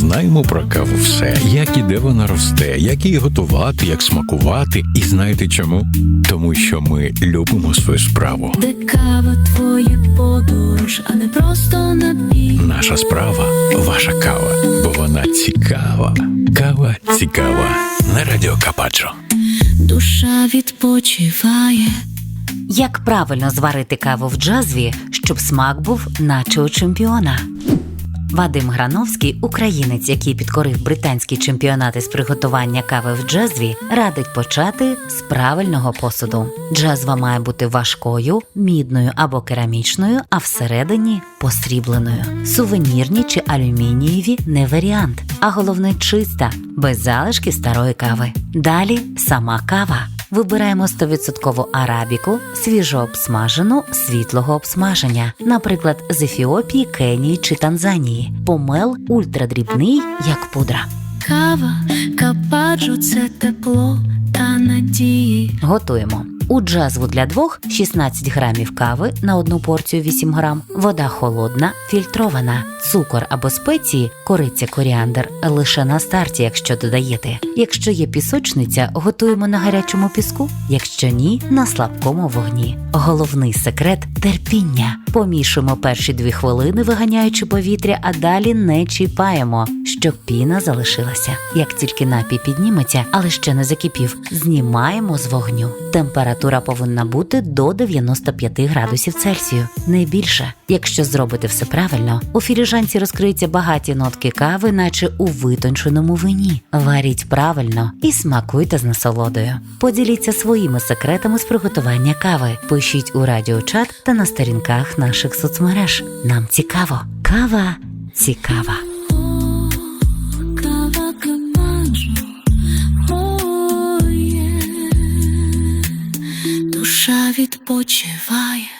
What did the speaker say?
знаємо про каву все, як і де вона росте, як її готувати, як смакувати. І знаєте чому? Тому що ми любимо свою справу. Де кава твоя подорож, а не просто напій. Наша справа ваша кава, бо вона цікава. Кава цікава на радіо Кападжо. Душа відпочиває. Як правильно зварити каву в джазві, щоб смак був наче у чемпіона? Вадим Грановський, українець, який підкорив британські чемпіонати з приготування кави в джазві, радить почати з правильного посуду. Джазва має бути важкою, мідною або керамічною, а всередині посрібленою. Сувенірні чи алюмінієві не варіант, а головне чиста, без залишків старої кави. Далі сама кава. Вибираємо 100% арабіку, свіжо обсмажену, світлого обсмаження, наприклад, з Ефіопії, Кенії чи Танзанії. Помел ультрадрібний, як пудра. Кава, кападжу, це тепло та надії. Готуємо. У джазву для двох 16 грамів кави на одну порцію 8 грам, вода холодна, фільтрована, цукор або спеції, кориця коріандр лише на старті, якщо додаєте. Якщо є пісочниця, готуємо на гарячому піску, якщо ні, на слабкому вогні. Головний секрет терпіння. Помішуємо перші дві хвилини, виганяючи повітря, а далі не чіпаємо, щоб піна залишилася. Як тільки напій підніметься, але ще не закипів, знімаємо з вогню. Температура повинна бути до 95 градусів Цельсію, не більше. Якщо зробите все правильно, у філіжанці розкриються багаті нотки кави, наче у витонченому вині. Варіть правильно і смакуйте з насолодою. Поділіться своїми секретами з приготування кави. Пишіть у радіочат та на сторінках наших соцмереж. Нам цікаво. Кава цікава. душа відпочиває.